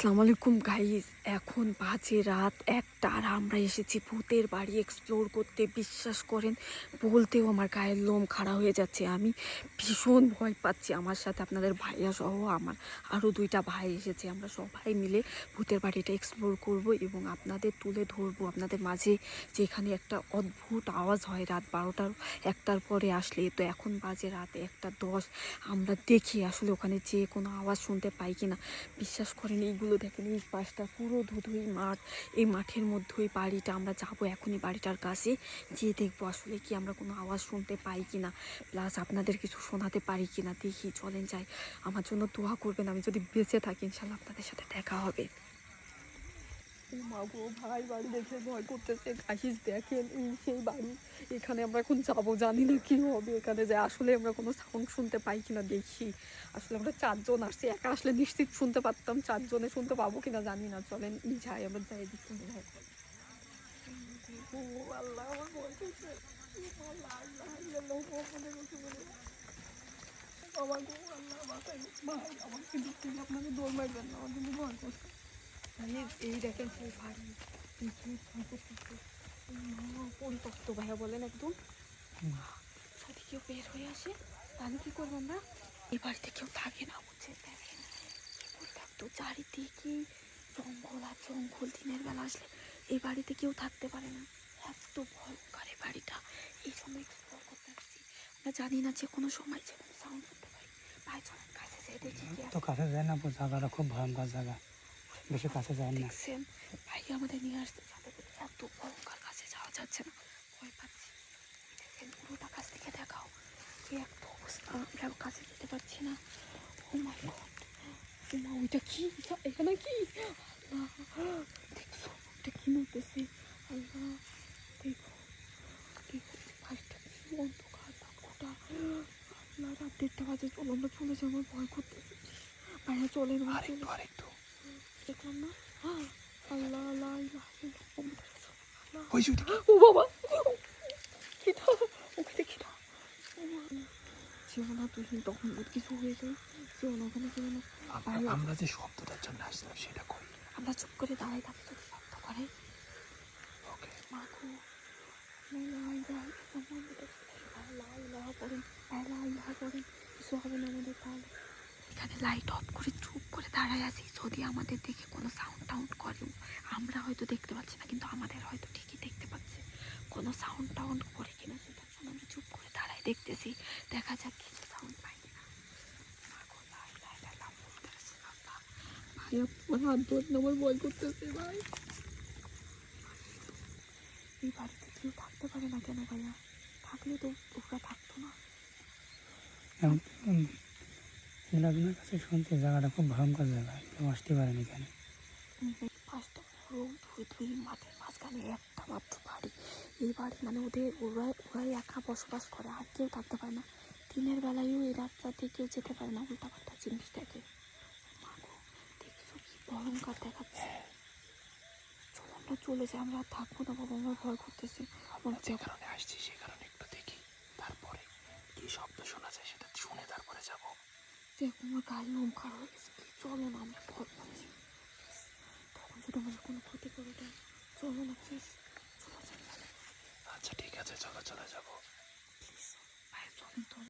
আসসালামু আলাইকুম গাইস এখন বাজে রাত একটা আর আমরা এসেছি ভূতের বাড়ি এক্সপ্লোর করতে। বিশ্বাস করেন, বলতেও আমার গায়ের লোম খাড়া হয়ে যাচ্ছে। আমি ভীষণ ভয় পাচ্ছি আমার সাথে, আপনাদের ভাইয়া সহ আমার আরও দুইটা ভাই এসেছে। আমরা সবাই মিলে ভূতের বাড়িটা এক্সপ্লোর করব এবং আপনাদের তুলে ধরবো। আপনাদের মাঝে যে এখানে একটা অদ্ভুত আওয়াজ হয় রাত বারোটার, একটার পরে আসলে। তো এখন বাজে রাত একটা দশ, আমরা দেখি আসলে ওখানে যে কোনো আওয়াজ শুনতে পাই কিনা। বিশ্বাস করেন, এইগুলো দেখেন, এই পাশটা পুরো ধুধুই মাঠ, এই মাঠের মধ্যে ওই বাড়িটা, আমরা যাব এখনই বাড়িটার কাছে। গিয়ে দেখব আসলে কি আমরা কোনো আওয়াজ শুনতে পাই কিনা। প্লাস আপনাদের কিছু শোনাতে পারি কিনা। দেখি, চলেন যাই। আমার জন্য দোয়া করবেন, আমি যদি বেঁচে থাকি, ইনশাল্লাহ আপনাদের সাথে দেখা হবে। ও মা গো, ভাই বাড়ি দেখে ভয় করতেছে। গাইস, দেখেন সেই বাড়ি। এখানে আমরা এখন যাব জানি না কি হবে এখানে যে আসলে আমরা কোনো সাউন্ড শুনতে পাই কিনা দেখি। আসলে আমরা চারজন আসছি একা আসলে নিশ্চিত শুনতে পারতাম চারজনে শুনতে পাবো কিনা জানি না। চলেন যাই আমরা যাই আল্লাহ আমার গো, আল্লাহ। ভাই, দৌড় মারবেন না, আমার কিন্তু ভয় করছে। এই দেখেন সেই পরিত্যক্ত ভাইয়া বলেন একদম? যদি কেউ বের হয়ে আসে? তাহলে কি করব আমরা? এই বাড়িতে কেউ থাকে না বুঝছে দেখেন পরিত্যক্ত। চারিদিকে জঙ্গল আর জঙ্গল দিনের বেলা আসলে এই বাড়িতে কেউ থাকতে পারে না। এত ভয়ঙ্কর এই বাড়িটা। এই সময় এক্সপ্লোর করতে আসছি আমরা জানি না যে কোনো সময় যে কোনো সাউন্ড করতে পারি। ভাই চলেন কাছে যেয়ে দেখি তো কাছে যায় না জায়গাটা খুব ভয়ঙ্কর জায়গা। বেশি কাছে যায় না। ভাই আমাদের নিয়ে আসতে করে এত ভয়ঙ্কর যাচ্ছে না ভয় পাচ্ছি দেখেন পুরোটা কাছ থেকে দেখাও কি একটা অবস্থা আমরা কাছে যেতে পারছি না ও মাই গড ও মা ওইটা কি এখানে কি আল্লাহ দেখছ ওটা কি নড়তেছে আল্লাহ দেখো পাশটা কি অন্ধকার বাক্যটা আল্লাহ রাত দেড়টা বাজে চলো আমরা চলে যাব আমার ভয় করতেছে ভাইয়া চলে আরেকটু আরেকটু দেখলাম না আহ, আল্লাহ আল্লাহ আল্লাহ। ওই যে ওইদিকে। ও বাবা। খিদা ওখানে খিদা। যেও না তুই তখন বহুত কিছু হয়ে যায় যেও না ওখানে যেও না। আমরা- যে শব্দটার জন্য আসছিলাম সেটা করি আমরা চুপ করে দাঁড়াই থাকি যদি শব্দ করে। ওকে। মা গো আল্লাহ আল্লাহ মোহাম্মদ রাসূলুল্লাহ। আল্লাহ আল্লাহ করেন আল্লাহ আল্লাহ করেন কিছু হবে না আমাদের তাহলে। এখানে লাইট অফ করে চুপ করে দাঁড়ায় আছি। যদি আমাদের দেখে কোনো সাউন্ড টাউন্ড করে আমরা হয়তো দেখতে পাচ্ছি না কিন্তু আমাদের হয়তো কোনো সাউন্ড টাউন্ড করে কিনা সেটা জন্য আমি চুপ করে দাঁড়ায় দেখতেছি। দেখা যাক কিছু সাউন্ড পাই কিনা। ভাই আমার হাত ধরে আমার ভয় করতেছে ভাই। এই বাড়িতে কেউ থাকতে পারে না কেন ভাইয়া? থাকলে তো ওরা থাকতো না। উম, কাছে শুনছি জায়গাটা খুব ভয়ঙ্কর জায়গা। কেউ আসতে পারেন এখানে পাঁচটা পুরো ধুই ধুই মাঠের মাঝখানে একটা মাত্র বাড়ি। এই বাড়ি মানে ওদের ওরা ওরাই একা বসবাস করে আর কেউ থাকতে পারে না। দিনের বেলায়ও এই রাস্তাতে কেউ যেতে পারে না উল্টা পাল্টা জিনিস দেখে। দেখছ কি ভয়ঙ্কর দেখাচ্ছে। চলো আমরা চলে যাই আমরা থাকব না বাবা আমার ভয় করতেছে। যে কারণে আসছি সে কারণে একটু দেখি। তারপরে কি শব্দ শোনা যায় সেটা শুনে তারপরে যাব। দেখো আমার গায়ে লোম খারাপ হয়ে গেছে Please চলো না আমরা ভয় পাচ্ছি। তখন যদি আমাদের কোনো ক্ষতি করে দেয়। চলো না প্লিজ আচ্ছা ঠিক আছে চলো চলে যাব।